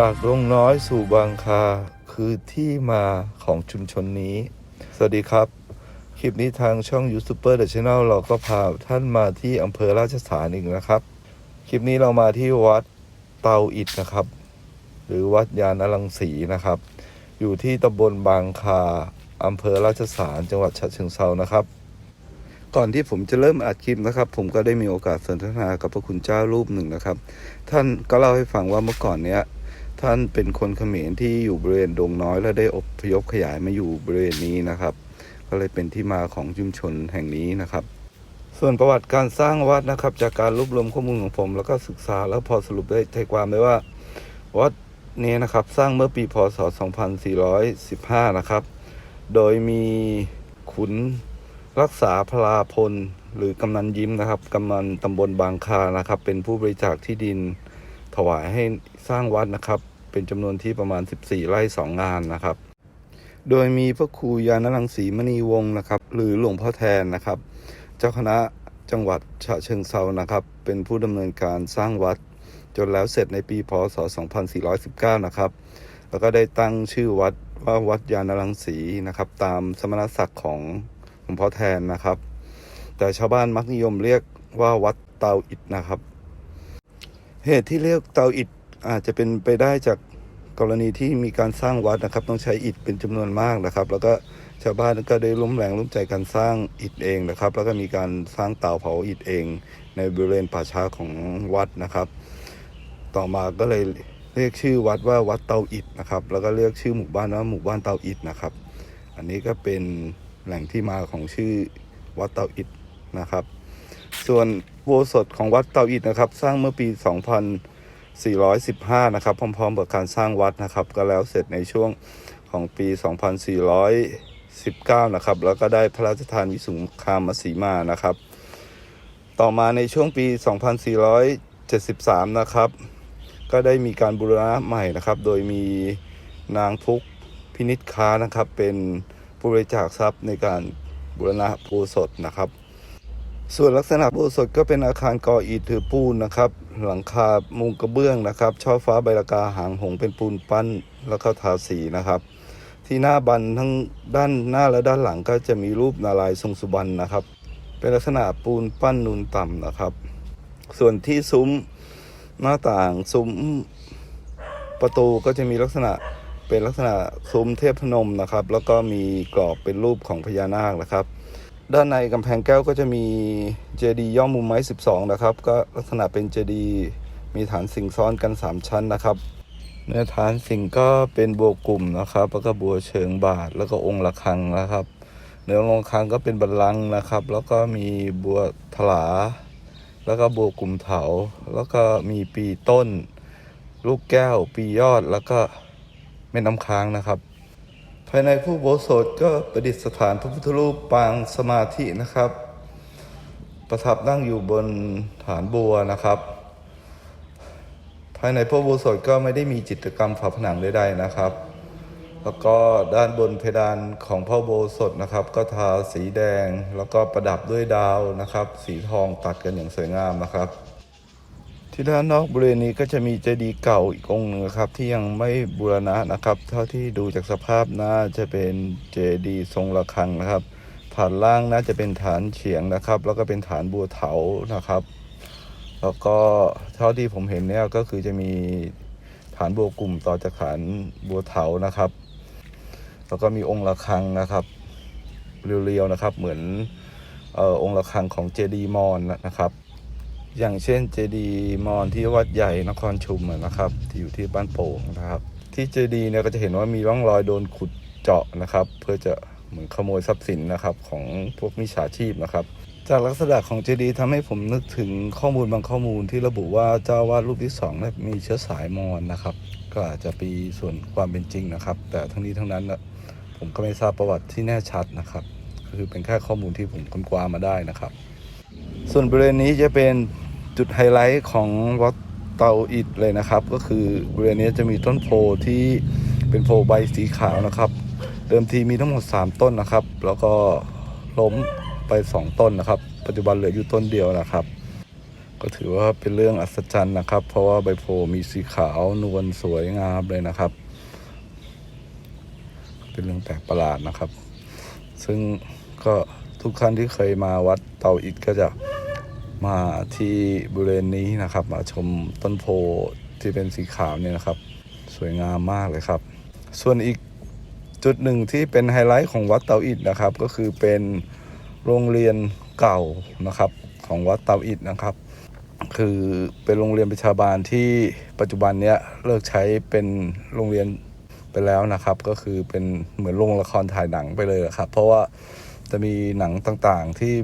จากลงน้อยสู่บางคาคือที่มาของชุมชนนี้ สวัสดีครับ คลิปนี้ทางช่องยูทูบเบอร์เดอะชแนลเราก็พาท่านมาที่อำเภอราชสถานอีกนะครับ คลิปนี้เรามาที่วัดเตาอิดนะครับ หรือวัดยานอลังสีนะครับ อยู่ที่ตำบลบางคาอำเภอราชสารจังหวัดฉะเชิงเทรานะครับก่อนที่ผมจะเริ่มอัดคลิปนะครับ ผมก็ได้มีโอกาสสนทนากับพระคุณเจ้ารูปหนึ่งนะครับ ท่านก็เล่าให้ฟังว่าเมื่อก่อนเนี้ย ท่านเป็นคนเขมรที่อยู่บริเวณดงน้อย และได้อพยพขยายมาอยู่บริเวณนี้นะครับ ก็เลยเป็นที่มาของชุมชนแห่งนี้นะครับ ส่วนประวัติการสร้างวัดนะครับ จากการรวบรวมข้อมูลของผม แล้วก็ศึกษาแล้วพอสรุปได้ใจความได้ว่าวัดนี้นะครับสร้างเมื่อปีพศ 2415 นะครับ โดยมีขุนรักษาพลาพลหรือกำนันยิ้มนะครับกำนันตำบลบางคานะครับ เป็นผู้บริจาคที่ดินถวายให้สร้างวัดนะครับ เป็นจำนวนที่ประมาณ 14 ไร่ 2 งานนะครับ โดยมีพระครูยานรังสีมณีวงศ์นะครับ หรือหลวงพ่อแทนนะครับ เจ้าคณะจังหวัดฉะเชิงเซานะครับ เป็นผู้ดำเนินการสร้างวัด จนแล้วเสร็จในปีพศ 2419 นะครับ แล้วก็ได้ตั้งชื่อวัดว่าวัดยานรังสีนะครับ ตามสมณศักดิ์ของหลวงพ่อแทนนะครับ แต่ชาวบ้านมักนิยมเรียกว่าวัดเตาอิฐนะครับ เหตุที่เรียกเตาอิฐ อาจจะเป็นไปได้จากกรณีที่มีการสร้างวัดนะครับ ต้องใช้อิฐเป็นจำนวนมากนะครับ แล้วก็ชาวบ้านก็ได้ร่วมแรงร่วมใจกันสร้างอิฐเองนะครับ แล้วก็มีการสร้างเตาเผาอิฐเอง ในบริเวณป่าช้าของวัดนะครับ ต่อมาก็เลยเรียกชื่อวัดว่าวัดเตาอิฐนะครับ แล้วก็เรียกชื่อหมู่บ้านว่าหมู่บ้านเตาอิฐนะครับ อันนี้ก็เป็นแหล่งที่มาของชื่อวัดเตาอิฐนะครับ ส่วนโบสถของวัดเตาอิฐนะครับ สร้างเมื่อปี 415 นะครับ พร้อมๆกับการสร้างวัดนะครับ ก็แล้วเสร็จในช่วงของปี 2419 นะครับ แล้วก็ได้พระราชทานวิสุงคามสีมานะครับ ต่อมาในช่วงปี 2473 นะครับ ก็ได้มีการบูรณะใหม่นะครับ โดยมีนางพุกพินิจค้านะครับ เป็นผู้บริจาคทรัพย์ในการบูรณะอุโบสถนะครับ ส่วนลักษณะอุโบสถก็เป็นอาคารก่ออิฐถือปูนนะครับ หลังคามุงกระเบื้องนะครับช่อฟ้าใบละกาหางหงเป็นปูนปั้นแล้วก็ทาสีนะครับ ที่หน้าบันทั้งด้านหน้าและด้านหลังก็จะมีรูปนารายทรงสุบรรณนะครับ เป็นลักษณะปูนปั้นนูนต่ำนะครับ ส่วนที่ซุ้มหน้าต่างซุ้มประตูก็จะมีลักษณะเป็นลักษณะซุ้มเทพนมนะครับ แล้วก็มีกรอบเป็นรูปของพญานาคนะครับ ด้านในกำแพงแก้วก็จะมีเจดีย์ย่อมมุมไม้ 12 นะครับ ก็ลักษณะเป็นเจดีย์มีฐานสิงซ้อนกัน 3 ชั้นนะครับ เนื้อฐานสิงก็เป็นบัวกลุ่มนะครับ แล้วก็บัวเชิงบาท แล้วก็องค์ระฆังนะครับ เนื้อองค์ระฆังก็เป็นบัลลังก์นะครับ แล้วก็มีบัวถลา แล้วก็บัวกลุ่มเถา แล้วก็มีปีต้น ลูกแก้ว ปียอด แล้วก็แม่น้ำค้างนะครับ ภายในผู้โบสถก็ประดิษฐานพระพุทธรูปปางสมาธินะครับ ประทับนั่งอยู่บนฐานบัวนะครับ ภายในพระโบสถก็ไม่ได้มีจิตรกรรมฝาผนังใดๆนะครับ แล้วก็ด้านบนเพดานของพระโบสถนะครับ ก็ทาสีแดงแล้วก็ประดับด้วยดาวนะครับ สีทองตัดกันอย่างสวยงามนะครับ ที่ด้านนอกบริเวณนี้ก็จะมีเจดีย์เก่าอีกองค์หนึ่งครับ ที่ยังไม่บูรณะนะครับ เท่าที่ดูจากสภาพน่าจะเป็นเจดีย์ทรงระฆังนะครับ ฐานล่างน่าจะเป็นฐานเฉียงนะครับ แล้วก็เป็นฐานบัวเถานะครับ แล้วก็เท่าที่ผมเห็นเนี่ยก็คือจะมีฐานบัวกลุ่มต่อจากฐานบัวเถานะครับ แล้วก็มีองค์ระฆังนะครับเรียวๆนะครับ เหมือนออองค์ระฆังของเจดีย์มอญนะครับ อย่างเช่นเจดีย์มอญที่วัดใหญ่นครชุมนะครับ ที่อยู่ที่บ้านโป่งนะครับ ที่เจดีย์เนี่ยก็จะเห็นว่ามีร่องรอยโดนขุดเจาะนะครับ เพื่อจะเหมือนขโมยทรัพย์สินนะครับของพวกมิจฉาชีพนะครับ จากลักษณะของเจดีย์ทำให้ผมนึกถึงข้อมูลบางข้อมูลที่ระบุว่าเจ้าวาดรูปที่สองเนี่ยมีเชื้อสายมอญนะครับ ก็อาจจะมีส่วนความเป็นจริงนะครับ แต่ทั้งนี้ทั้งนั้นน่ะผมก็ไม่ทราบประวัติที่แน่ชัดนะครับคือเป็นแค่ข้อมูลที่ผมค้นคว้ามาได้นะครับ ส่วนบริเวณนี้จะเป็น จุดไฮไลท์ของวัดเตาอิฐเลยนะครับ ก็คือบริเวณนี้จะมีต้นโพที่เป็นโพใบสีขาวนะครับ เดิมทีมีทั้งหมด 3 ต้นนะครับ แล้วก็ล้มไป 2 ต้นนะครับ ปัจจุบันเหลืออยู่ต้นเดียวนะครับ ก็ถือว่าเป็นเรื่องอัศจรรย์นะครับ เพราะว่าใบโพธิ์มีสีขาวนวลสวยงามเลยนะครับ เป็นเรื่องแปลกประหลาดนะครับ ซึ่งก็ทุกท่านที่เคยมาวัดเตาอิดก็จะ มาที่บริเวณนี้นะครับ มาชมต้นโพที่เป็นสีขาวเนี่ยนะครับ สวยงามมากเลยครับ ส่วนอีกจุดหนึ่งที่เป็นไฮไลท์ของวัดเตาอิดนะครับ ก็คือเป็นโรงเรียนเก่านะครับของวัดเตาอิดนะครับ คือเป็นโรงเรียนประชาบาลที่ปัจจุบันเนี้ยเลิกใช้เป็นโรงเรียนไปแล้วนะครับ ก็คือเป็นเหมือนโรงละครถ่ายหนังไปเลยครับ เพราะว่าจะมีหนังต่างๆที่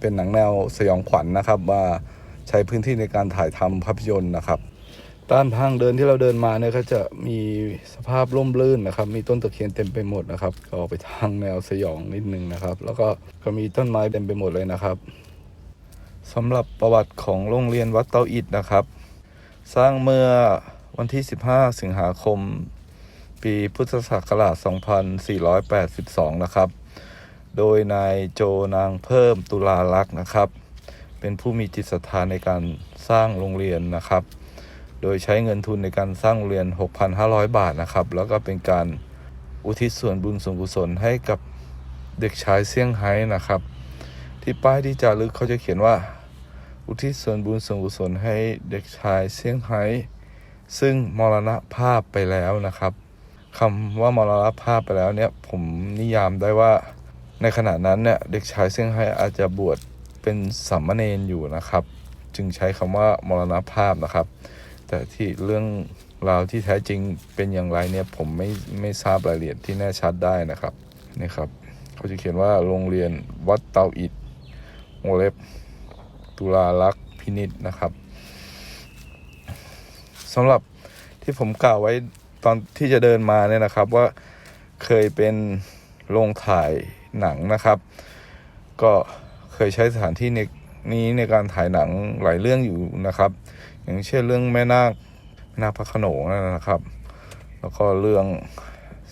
เป็นหนังแนวสยองขวัญนะครับมาใช้พื้นที่ในการถ่ายทำภาพยนตร์นะครับด้านทางเดินที่เราเดินมาเนี่ยก็จะมีสภาพร่มรื่นนะครับ มีต้นตะเคียนเต็มไปหมดนะครับ ก็ออกไปทางแนวสยองนิดนึงนะครับ แล้วก็ก็มีต้นไม้เต็มไปหมดเลยนะครับสำหรับประวัติของโรงเรียนวัดเตาอิดนะครับ สร้างเมื่อวันที่ 15 สิงหาคม ปีพุทธศักราช 2482 นะครับ โดยนายโจนางเพิ่มตุลาลักษ์นะครับ เป็นผู้มีจิตศรัทธาในการสร้างโรงเรียนนะครับ โดยใช้เงินทุนในการสร้างโรงเรียน 6,500 บาทนะครับ แล้วก็เป็นการอุทิศส่วนบุญส่วนกุศลให้กับเด็กชายเซี่ยงไฮ้นะครับ ที่ป้ายที่จารึกเขาจะเขียนว่า อุทิศส่วนบุญส่วนกุศลให้เด็กชายเซี่ยงไฮ้ซึ่งมรณภาพไปแล้วนะครับคำว่ามรณภาพไปแล้วเนี่ยผมนิยามได้ว่า ในขณะนั้นเนี่ยเด็กชายเซี่ยงไฮ้อาจจะบวชเป็นสามเณรอยู่นะครับ จึงใช้คำว่ามรณภาพนะครับ แต่ที่เรื่องราวที่แท้จริงเป็นอย่างไรเนี่ยผมไม่ไม่ทราบรายละเอียดที่แน่ชัดได้นะครับนี่ครับเขาจะเขียนว่าโรงเรียนวัดเตาอิดวงเล็บตุลาลักษณ์พินิษนะครับสำหรับที่ผมกล่าวไว้ตอนที่จะเดินมาเนี่ยนะครับว่าเคยเป็นโรงถ่าย หนังนะครับ ก็เคยใช้สถานที่ในนี้ในการถ่ายหนังหลายเรื่องอยู่นะครับ อย่างเช่นเรื่องแม่นาคแม่นาคพระโขนงนั่นนะครับ แล้วก็เรื่อง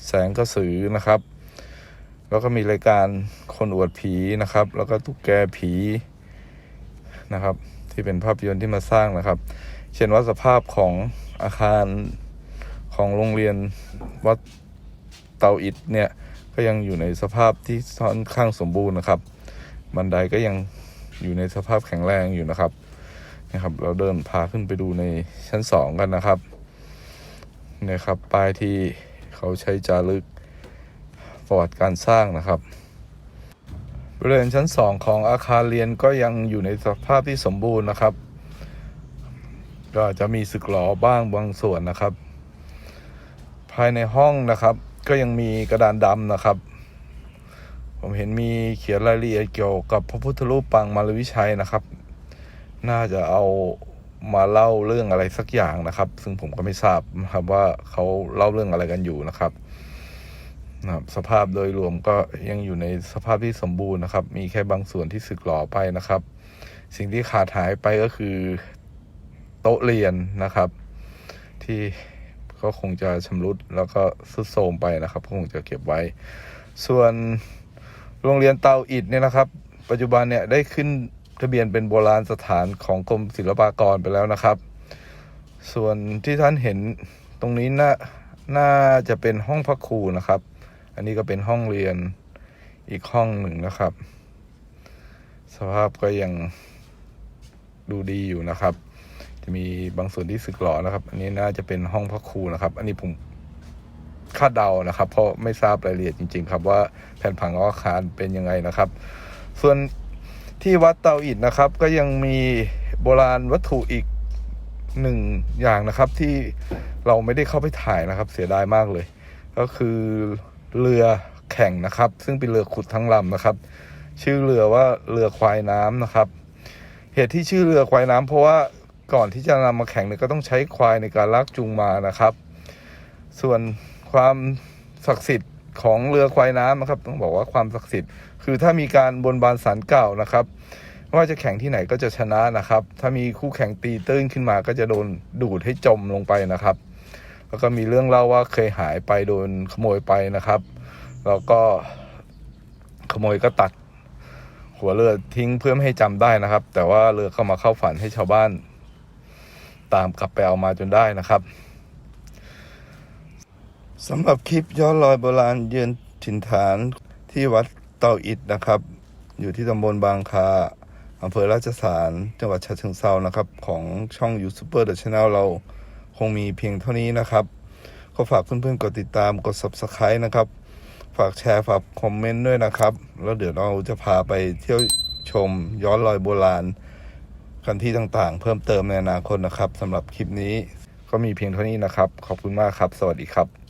แสงกระสือนะครับ แล้วก็มีรายการคนอวดผีนะครับ แล้วก็ตุ๊กแกผีนะครับ ที่เป็นภาพยนตร์ที่มาสร้างนะครับ เช่นว่าสภาพของอาคารของโรงเรียนวัดเตาอิดเนี่ย ก็ยังอยู่ในสภาพที่ค่อนข้างสมบูรณ์นะครับ บันไดก็ยังอยู่ในสภาพแข็งแรงอยู่นะครับนะครับ เราเดินพาขึ้นไปดูในชั้นสองกันนะครับนี่ยครับป้ายที่เขาใช้จารึกประวัติการสร้างนะครับบริเวณชั้นสองของอาคารเรียนก็ยังอยู่ในสภาพที่สมบูรณ์นะครับ ก็อาจจะมีสึกหลอบ้างบางส่วนนะครับ ภายในห้องนะครับ ก็ยังมีกระดานดำนะครับ ผมเห็นมีเขียนรายละเอียดเกี่ยวกับพระพุทธรูปปางมารวิชัยนะครับ น่าจะเอามาเล่าเรื่องอะไรสักอย่างนะครับ ซึ่งผมก็ไม่ทราบนะครับว่าเขาเล่าเรื่องอะไรกันอยู่นะครับนะครับ สภาพโดยรวมก็ยังอยู่ในสภาพที่สมบูรณ์นะครับ มีแค่บางส่วนที่สึกหรอไปนะครับ สิ่งที่ขาดหายไปก็คือ โต๊ะเรียนนะครับ ที่ ก็คงจะชำรุดแล้วก็สุดโทรมไปนะครับก็คงจะเก็บไว้ ส่วนโรงเรียนเตาอิฐเนี่ยนะครับ ปัจจุบันเนี่ยได้ขึ้นทะเบียนเป็นโบราณสถานของกรมศิลปากรไปแล้วนะครับ ส่วนที่ท่านเห็นตรงนี้น่าน่าจะเป็นห้องพักครูนะครับ อันนี้ก็เป็นห้องเรียนอีกห้องหนึ่งนะครับ สภาพก็ยังดูดีอยู่นะครับ จะมีบางส่วนที่สึกหรอนะครับ อันนี้น่าจะเป็นห้องพักครูนะครับ อันนี้ผมคาดเดานะครับ เพราะไม่ทราบรายละเอียดจริง ๆ ครับว่าแผ่นผังองอาคารเป็นยังไงนะครับ ส่วนที่วัดเตาอิฐนะครับ ก็ยังมีโบราณวัตถุอีกหนึ่งอย่างนะครับ ที่เราไม่ได้เข้าไปถ่ายนะครับ เสียดายมากเลย ก็คือเรือแข่งนะครับ ซึ่งเป็นเรือขุดทั้งลำนะครับ ชื่อเรือว่าเรือควายน้ำนะครับ เหตุที่ชื่อเรือควายน้ำเพราะว่า ก่อนที่จะนำมาแข่งเนี่ยก็ต้องใช้ควายในการลากจูงมานะครับ ส่วนความศักดิ์สิทธิ์ของเรือควายน้ำนะครับ ต้องบอกว่าความศักดิ์สิทธิ์ คือถ้ามีการบนบานสารเก่านะครับ ว่าจะแข่งที่ไหนก็จะชนะนะครับ ถ้ามีคู่แข่งตีตื้นขึ้นมาก็จะโดนดูดให้จมลงไปนะครับ แล้วก็มีเรื่องเล่าว่าเคยหายไปโดนขโมยไปนะครับ แล้วก็ขโมยก็ตัดหัวเรือทิ้งเพื่อไม่ให้จำได้นะครับ แต่ว่าเรือเข้ามาเข้าฝันให้ชาวบ้าน ตามกลับไปเอามาจนได้นะครับสำหรับคลิปย้อนรอยโบราณเยือนถิ่นฐานที่วัดเตาอิดนะครับ อยู่ที่ตำบลบางคาอำเภอราชสารจังหวัดฉะเชิงเซานะครับ ของช่องยูทูบเบอร์เดอะชาแนลเราคงมีเพียงเท่านี้นะครับ ก็ฝากเพื่อนๆกดติดตามกด subscribe นะครับ ฝากแชร์ฝากคอมเมนต์ด้วยนะครับ แล้วเดี๋ยวเราจะพาไปเที่ยวชมย้อนรอยโบราณ กันที่ต่างๆ เพิ่มเติมในอนาคตนะครับสำหรับคลิปนี้ก็มีเพียงเท่านี้นะครับ ขอบคุณมากครับ สวัสดีครับ